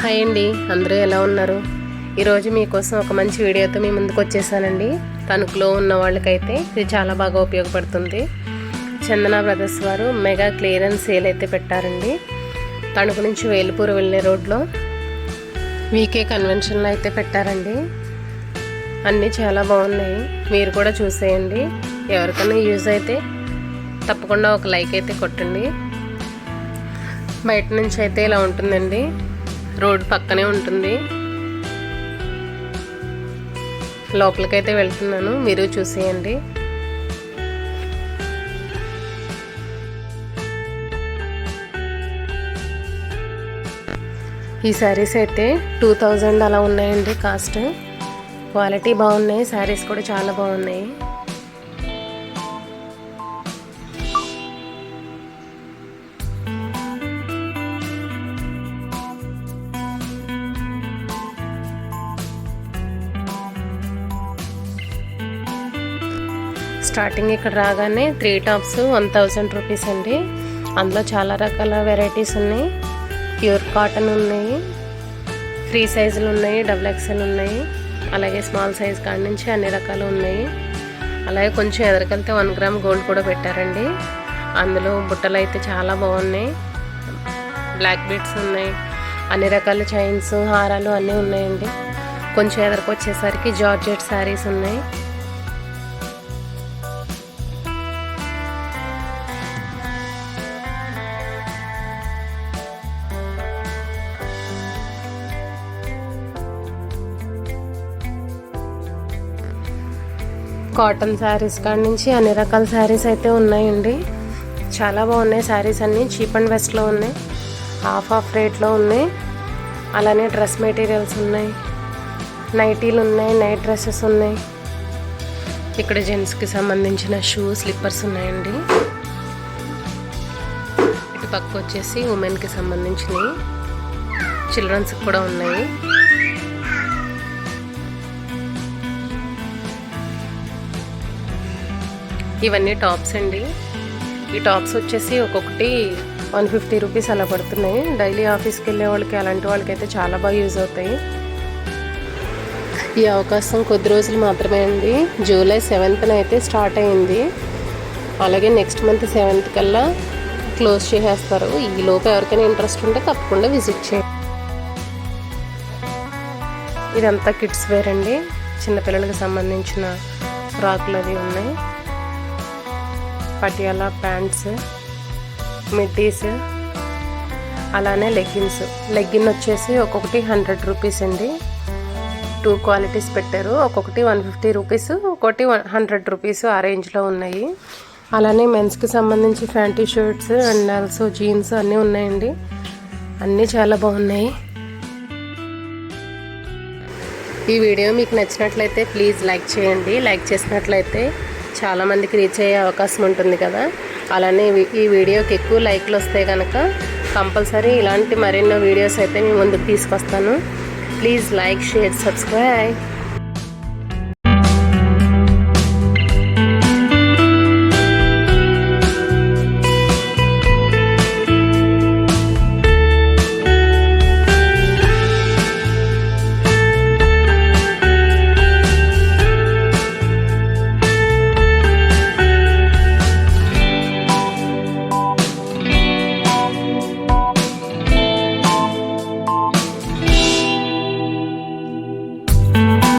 Hi అండి అందరూ ఎలా ఉన్నారు? ఈరోజు మీకోసం ఒక మంచి వీడియోతో మీ ముందుకు వచ్చేసానండి. తణుకులో ఉన్న వాళ్ళకైతే ఇది చాలా బాగా ఉపయోగపడుతుంది. చందన బ్రదర్స్ వారు మెగా క్లియరెన్స్ సేల్ అయితే పెట్టారండి. తణుకు నుంచి వేలుపూర్ వెళ్ళే రోడ్లో వీకే కన్వెన్షన్లో అయితే పెట్టారండి. అన్నీ చాలా బాగున్నాయి. మీరు కూడా చూసేయండి. ఎవరికైనా యూజ్ అయితే తప్పకుండా ఒక లైక్ అయితే కొట్టండి. బయట నుంచి అయితే ఇలా ఉంటుందండి. రోడ్డు పక్కనే ఉంటుంది. లోపలికైతే వెళ్తున్నాను. మీరు చూసేయండి. ఈ శారీస్ అయితే టూ థౌజండ్ అలా ఉన్నాయండి కాస్ట్. క్వాలిటీ బాగున్నాయి. శారీస్ కూడా చాలా బాగున్నాయి. స్టార్టింగ్ ఇక్కడ రాగానే three tops one thousand rupees అండి. అందులో చాలా రకాల వెరైటీస్ ఉన్నాయి. ప్యూర్ కాటన్ ఉన్నాయి. ఫ్రీ సైజులు ఉన్నాయి డబుల్ ఎక్సెల్ ఉన్నాయి. అలాగే స్మాల్ సైజ్ కాడ నుంచి అన్ని రకాలు ఉన్నాయి. అలాగే కొంచెం ఎదరికెళ్తే వన్ గ్రామ్ గోల్డ్ కూడా పెట్టారండి. అందులో బుట్టలు అయితే చాలా బాగున్నాయి. బ్లాక్ బీట్స్ ఉన్నాయి. అన్ని రకాల చైన్స్ హారాలు అన్నీ ఉన్నాయండి. కొంచెం ఎదరికి వచ్చేసరికి జార్జెట్ శారీస్ ఉన్నాయి. కాటన్ శారీస్ కాడ నుంచి అన్ని రకాల శారీస్ అయితే ఉన్నాయండి. చాలా బాగున్నాయి శారీస్ అన్నీ. చీప్ అండ్ బెస్ట్లో ఉన్నాయి. హాఫ్ ఆఫ్ రేట్లో ఉన్నాయి. అలానే డ్రెస్ మెటీరియల్స్ ఉన్నాయి. నైటీలు ఉన్నాయి నైట్ డ్రెస్సెస్ ఉన్నాయి. ఇక్కడ జెంట్స్కి సంబంధించిన షూ స్లిప్పర్స్ ఉన్నాయండి. ఇటు పక్క వచ్చేసి ఉమెన్కి సంబంధించినవి. చిల్డ్రన్స్కి కూడా ఉన్నాయి. ఇవన్నీ టాప్స్ అండి. ఈ టాప్స్ వచ్చేసి ఒక్కొక్కటి వన్ ఫిఫ్టీ రూపీస్ అలా పడుతున్నాయి. డైలీ ఆఫీస్కి వెళ్ళే వాళ్ళకి అలాంటి వాళ్ళకి అయితే చాలా బాగా యూజ్ అవుతాయి. ఈ అవకాశం కొద్ది రోజులు మాత్రమే అండి. జూలై సెవెంత్న అయితే స్టార్ట్ అయింది. అలాగే నెక్స్ట్ మంత్ సెవెంత్ కల్లా క్లోజ్ చేసేస్తారు. ఈ లోపు ఎవరికైనా ఇంట్రెస్ట్ ఉంటే తప్పకుండా విజిట్ చేయండి. ఇదంతా కిడ్స్ వేర్ అండి. చిన్నపిల్లలకు సంబంధించిన ఫ్రాక్లు అవి ఉన్నాయి. పటియాలా ప్యాంట్స్ మిడ్డీస్ అలానే లెగ్గిన్స్. లెగ్గిన్ వచ్చేసి ఒక్కొక్కటి హండ్రెడ్ రూపీస్ అండి. టూ క్వాలిటీస్ పెట్టారు. ఒక్కొక్కటి వన్ ఫిఫ్టీ రూపీస్ ఒకటి వన్ హండ్రెడ్ రూపీస్ ఆ రేంజ్లో ఉన్నాయి. అలానే మెన్స్కి సంబంధించి ఫ్యాంటీ షర్ట్స్ అండ్ ఆల్సో జీన్స్ అన్నీ ఉన్నాయండి. అన్నీ చాలా బాగున్నాయి. ఈ వీడియో మీకు నచ్చినట్లయితే ప్లీజ్ లైక్ చేయండి. లైక్ చేసినట్లయితే చాలామందికి రీచ్ అయ్యే అవకాశం ఉంటుంది కదా. అలానే ఈ వీడియోకి ఎక్కువ లైక్లు వస్తే కనుక కంపల్సరీ ఇలాంటి మరెన్నో వీడియోస్ అయితే మీ ముందుకు తీసుకొస్తాను. Please like share subscribe